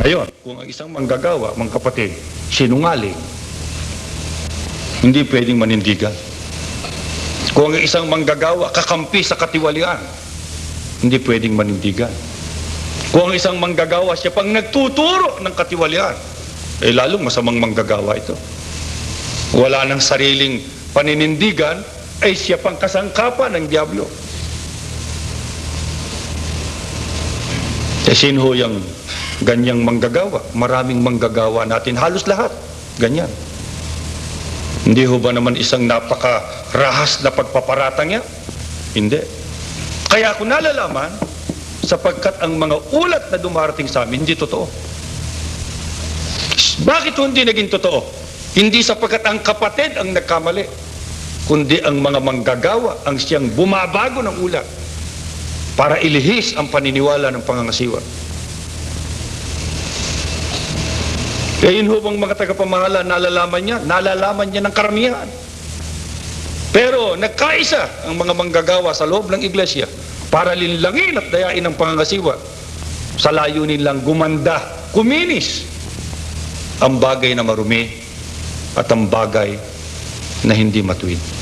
Ngayon, kung ang isang manggagawa, mga kapatid, sinungaling, hindi pwedeng manindigan. Kung ang isang manggagawa, kakampi sa katiwalian, hindi pwedeng manindigan. Kung ang isang manggagawa, siya pang nagtuturo ng katiwalian, eh lalong masamang manggagawa ito. Wala ng sariling paninindigan, ay siya pang kasangkapan ng Diablo. Eh sino ho yung ganyang manggagawa? Maraming manggagawa natin, halos lahat. Ganyan. Hindi ho ba naman isang napakarahas na pagpaparatang niya? Hindi. Kaya ako nalalaman, sapagkat ang mga ulat na dumarating sa amin, hindi totoo. Bakit hindi naging totoo? Hindi sapagkat ang kapatid ang nagkamali, kundi ang mga manggagawa ang siyang bumabago ng ulat para ilihis ang paniniwala ng pangangasiwa. Kaya yun ho bang mga tagapamahala, nalalaman niya? Nalalaman niya ng karamihan. Pero nagkaisa ang mga manggagawa sa loob ng iglesia para linlangin at dayain ang pangangasiwa sa layunin lang gumanda, kuminis ang bagay na marumi at ang bagay na hindi matuwid.